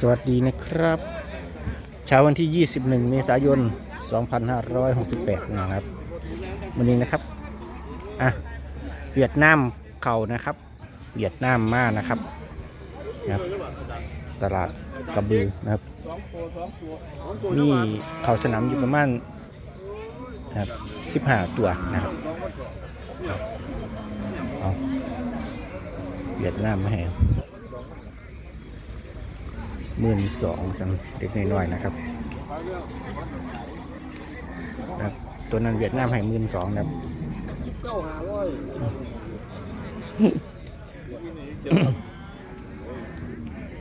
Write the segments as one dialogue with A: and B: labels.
A: สวัสดีนะครับ เช้าวันที่ 21 เมษายน 2568 นะครับวันนี้นะครับ อะ เวียดนามเข่านะครับ เวียดนามมานะครับนะครับ ตลาดกระบือนะครับนี่เข่าสนามอยู่ประมาณนะครับ15 ตัวนะครับเอาเวียดนามมาให้ หมื่นสองสำเด็กน้อยๆนะครับนะครับตัวนั้นเวียดนามให้หมื่นสองนะครับ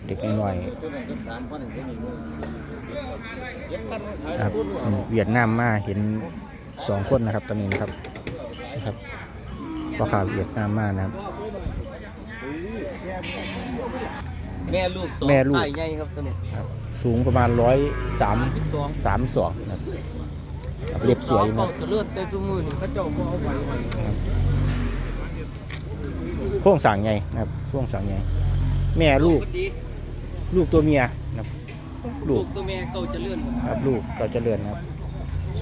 A: เด็กน้อยๆนะครับอืมเวียดนามมาเห็นสองคนนะครับตอนนี้นะครับนะครับพ่อข่าวเวียดนามมานะครับ
B: แม่ลูกสอง
A: แม่ลูก
B: ไอ้ใหญ่ครับตัวนี้
A: ครับสูงประมาณร้อยสาม
B: สิบสอง
A: สามสองนะครับครับเรียบสวยอยู่
B: เขา
A: นะ
B: จะเลือดเต็มทุกมือนี่เขาเจ้าก็เอาไว้ไว้
A: โค้งสร้างไงนะครับโค้งสร้างไงแม่ลูก
B: พอดี
A: ลูกตัวเมียนะครับลู
B: ลู
A: ก
B: กตัวแม่เขาจะเลื่อน
A: ครับลูกก็เจริญนะครับ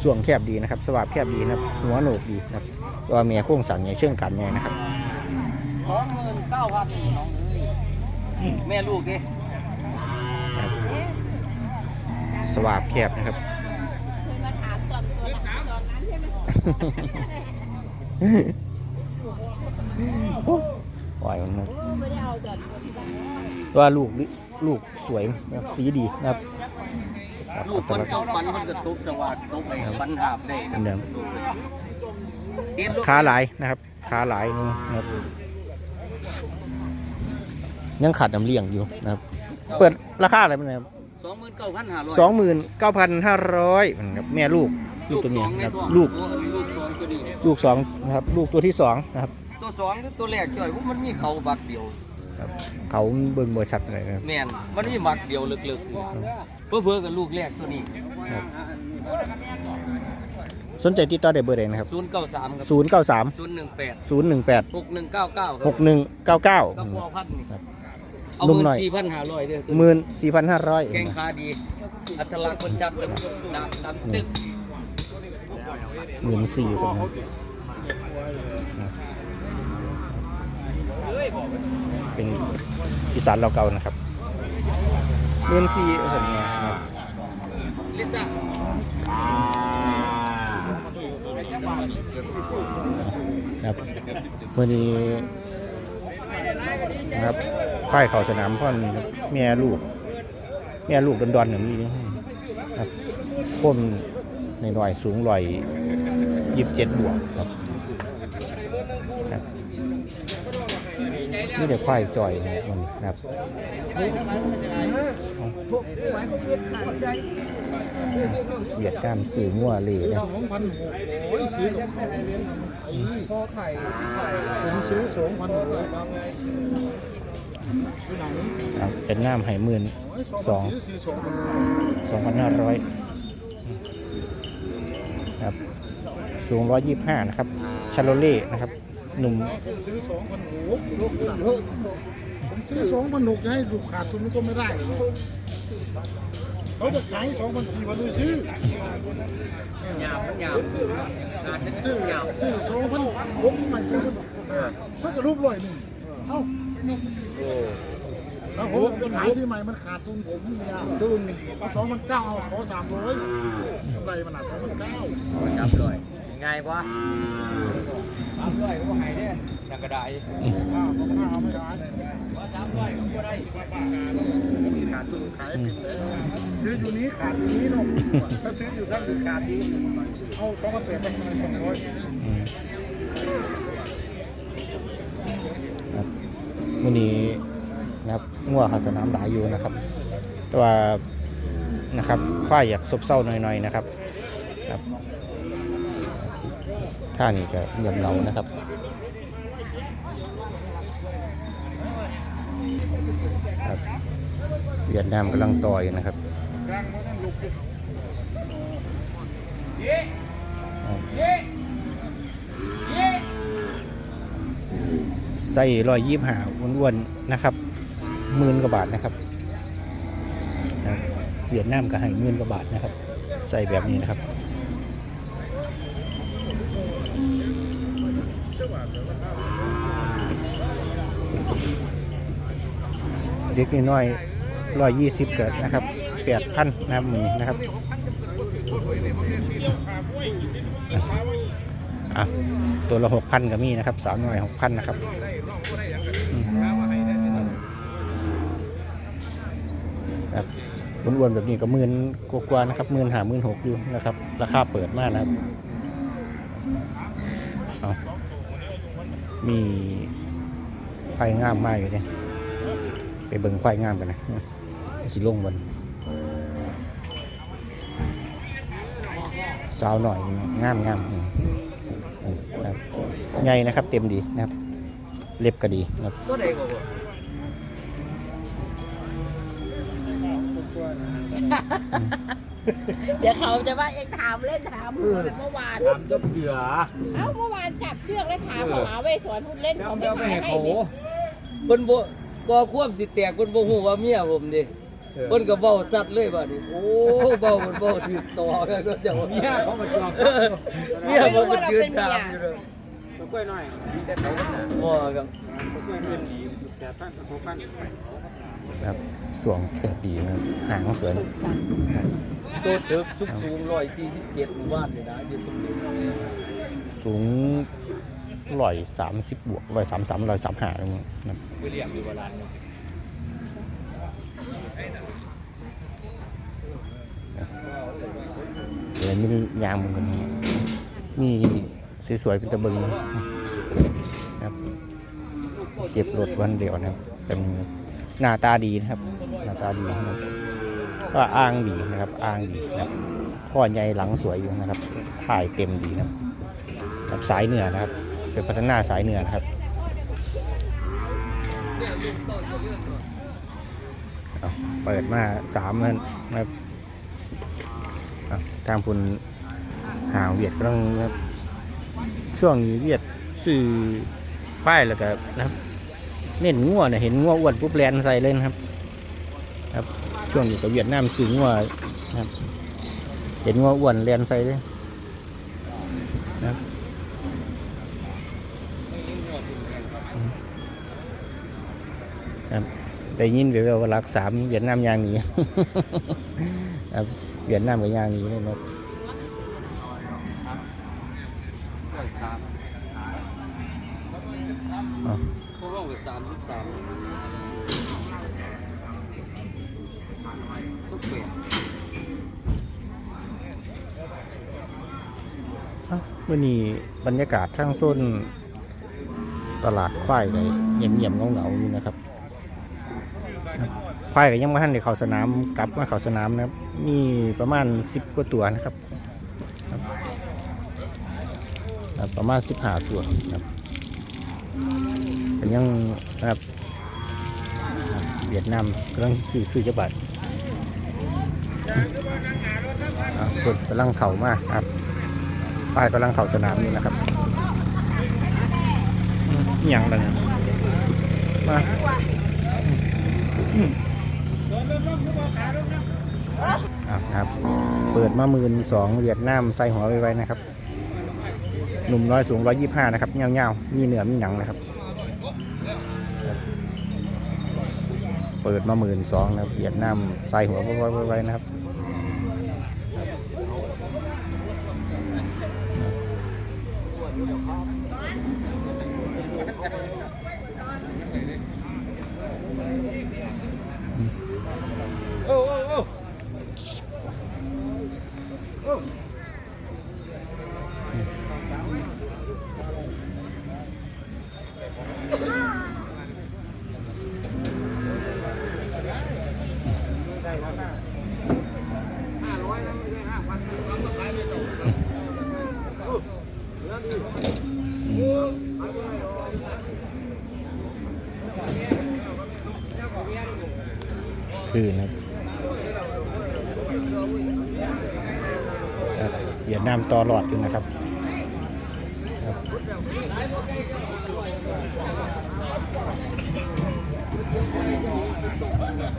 A: ส่วงแคบดีนะครับสวาบแคบดีนะครับ หัวโหนกดีนะครับตัวเมียโค้งสร้างไงเชื่องกันไงนะครับ
B: สองหมื่นเก้าพันน้องเอ้ย แม่ลูกเด้
A: ครับสวาบแคบนะครับ
C: มาถามตอนตัวตอนนั้นใช่ไหม
A: ปล่อยมันนะครับ
C: ไม่ได้เอาตอนตัวที่บ้าน
A: ว่าลูกลิลูกสวยนะครับสีดีนะครับครับ
B: ลูกคนเจ้าปันมันก็ตกสวัสดตกไปปันหาบได้
A: อันเดิม
B: เอ็นลูก
A: ขาหลายนะครับขาหลายนี่นะครับ ยังขาดน้ำเลี้ยงอยู่นะครับ เปิดราคาอะไรมันนะครับ
B: สองหมื่นเก้าพันห้าร้อย
A: สองหมื่นเก้าพันห้าร้อยนะครับแม่ลูกลูกตัวเมีย
B: สอง
A: นะครับ
B: ท้อง
A: ลูก
B: โอ้ลูกสองตัวนี้
A: ลูกสองนะครับลูกตัวที่สองนะครับ
B: ตัวสองหรือตัวแรกจ่อยพวกมันมีเขาบักเดียว
A: ครับเขาเบิ่งบ่ชัดเลยนะครับ
B: แม่นมันมีบักเดียวลึกๆเพื่อเพื่อๆกับลูกแรกตัวนี้
A: สนใจติดต่อได้เบอร์ใดนะครับ
B: ศูนย์เก้าสามครับ
A: ศูนย์เก้าสาม
B: ศูนย์หนึ่งแปด
A: ศูนย์หนึ่งแปด
B: หกหนึ่งเก้าเก้า
A: หกหนึ่งเก้าเก้า
B: ก็พอพันนี่
A: ครับ
B: เอา
A: นุ่ม
B: เงิน
A: หน่อย
B: สี่พันห้าร้อยเด้อ
A: หมื่นสี่พันห้าร้อย
B: แกงขาดี อัตลักษณ์คนชัดแบบดักดักตึก
A: หมื่นสี่สองเป็นอีสานเราเก่านะครับหมื่นสี่สัญญานะครับ
B: ลิซ่า
A: ครับวันนี้นะครับ ค่ายเขาสนามพ่อนแม่ลูก แม่ลูกดอนๆอย่างนี้นะครับคนในหน่อยสูงลอยยี่สิบเจ็ดบวกครับครับนี่เดี๋ยวควายจอยนะครับมันนะครับเหยียดกล้ามสื่อมั่วเลยนะ
D: สองพันหกโอ้ยซื้อกับขาพอไข่ข่ผมซื้อสองพันหกที่ไหน
A: ครับเป็นน้ำไห่หมื่น
D: โอ้ย
A: สอง
D: ซื้อสองพัน
A: สองพันห้าร้อยครับสูงร้อยยี่สิบห้านะครับ ชาโลเล่นะครับ หนุ่ม
D: ผมซื้อสองพันหกผมซื้อสองพันหกจะให้ลูกขาดทุนก็ไม่ได้หรอกเขาจะขายสองพันสี่พันเลยซื้อ
B: หยาบมันหยาบงานฉัน
D: ซื้อ
B: หยาบ
D: ซื้อสองพันหกใหม่ก็ถ้าจะรูปร้อยหนึ่งเอ้า ถ้าผมจะขายที่ใหม่มันขาดทุนผมเนี่ยดุนสองพันเก้าขอสามร้อยกำไรมันหนักสองพันเก้า
B: จับเลยง่ายปะจับเลยก็หายเนี่ยนักกระได
D: ข้าวของข้าวไม่ได้ขาดทุนขายเป็นเลยซื้ออยู่นี้ขาดอยู่นี้เนาะถ้าซื้ออยู่ท่านอื่นขาดอยู่เอาสองพันแปดพันสองร้อย
A: อืมครับ วันนี้นะครับงัวเขาสนามหลายอยู่นะครับ แต่ว่านะครับควายอยากซบเซาหน่อยๆนะครับครับท่านี้ก็เงียบเหงานะครับครับเวียดนามกำลังต่อยนะครับใส่ร้อยยี่ห้าอ้วนๆนะครับหมื่นกว่าบาทนะครับเวียดนามก็ให้หมื่นกว่าบาทนะครับ ใส่แบบนี้นะครับเด็กน้อยร้อยยี่สิบเกิดนะครับแปดพันนะครับมือนะครับ อะตัวละหกพันก็มีนะครับสาวน้อยหกพันนะครับอืมครับอ้วนๆแบบนี้ก็หมื่นกว่าๆนะครับหมื่นหาหมื่นหกอยู่นะครับ ราคาเปิดมากนะครับเอามีไฟงามมากอยู่เนี่ยไปเบิ่งควายงามกันนะสิลงบนสาวหน่อยงามงามอืม ใหญ่นะครับ เต็มดีนะครับ เล็บก็ดีนะครับ
B: ตัวใดก็บ่
C: เดี๋ยวเขาจะว่าเองถามเล่นถามพูดเมื่อวาน
B: ถามจบเจือ
C: เอ้าเมื่อวานจับเชือกแล้วถามหมาเวสอนพูดเล่น
B: แล้ว
C: เขา
B: เดี๋ยว
C: ไม่
B: ไป
C: ขาย
B: ให้
C: ให้
B: เขา
C: ดิ
E: เพิ่นบ่บ่ควบสิแตกเพิ่นบ่ฮู้ว่าเมียผมดิเพิ่นก็เว้าสัตว์เลยบัดนี้โอ้เว้ามันเว้าถูกต่อกันก็จะว่า
B: เมียเขามาจอง
E: เออเมียผมก็ยืนตามอยู่เลย
B: ตัว กล้วยน้อยแต่เขาก็น่ะ
E: บ่ครับ
B: ตัวกล้วยน้อยดีแต่ท่านเขาปั้น
A: ครับสวงแคบดีนะครับหางสวย
E: ตัวเถิบสูงสูง147หมู่บ้านนี่นะอยู่ตรงนี้
A: สูงร้อยสามสิบบวกร้อยสามสามร้อยสามห้านะครับ
B: ไปเรียกอยู่โบราณเนาะ
A: เดี๋ยวมียางมันกันนี้มี สวยๆเป็นตะบิงนะครับ เก็บรถวันเดียวนะครับเป็นหน้าตาดีนะครับ หน้าตาดีนะครับก็อ้างดีนะครับอ้างดีนะครับข้อใหญ่หลังสวยอยู่นะครับถ่ายเต็มดีนะครับครับสายเหนือนะครับ เป็นพัฒนาสายเหนือนะครับเปิดมาสามแล้วนะครับทางคุณหาเวียดกำลังครับ ช่วงนี้เวียดสื่อป้ายแล้วก็นะครับ เน้นงัวเนี่ยเห็นงัวอ้วนปุ๊บแลนใส่เลยนะครับ ครับ ช่วงนี้กับเวียดนามซื้องัวนะครับ เห็นงัวอ้วนแลนใส่เลยนะครับครับได้ยินเวลว่ารักสามเวียดนามยางนีครับเวียดนามกับยางนี้เลยนะครับ
B: กล้วยสาม
A: อ๋อ
E: พวกเราก็33สุกเปลี่ยน
A: เอ้ามื่อนี้บรรยากาศทางโซนตลาดควายก็เงียบๆเหงาๆอยู่นะครับครับควายก็ยังไม่ทันได้เข้าสนามกลับมาเข้าสนามนะครับ มีประมาณ10กว่าตัวนะครับครับ ครับประมาณ15ตัวครับก็นยังนะครับเวียดนามกำลังซื้อซื้อจะบาทอ่าคนกำลังเข่ามากครับป้ายกำลังเข้าสนามอยู่นะครับอืมอหย่างไรเนี่ยมาอะครับ เปิดมาหมื่นสองเวียดนามใส่หัวไว้ๆนะครับ หนุ่มน้อยสูงร้อยยี่ห้านะครับเงาๆมีเนื้อมีหนังนะครับ เปิดมาหมื่นสองนะครับเวียดนามใส่หัวไว้ๆนะครับ คืนครับครับเวียดนามต่อหลอดอยู่นะครับครับ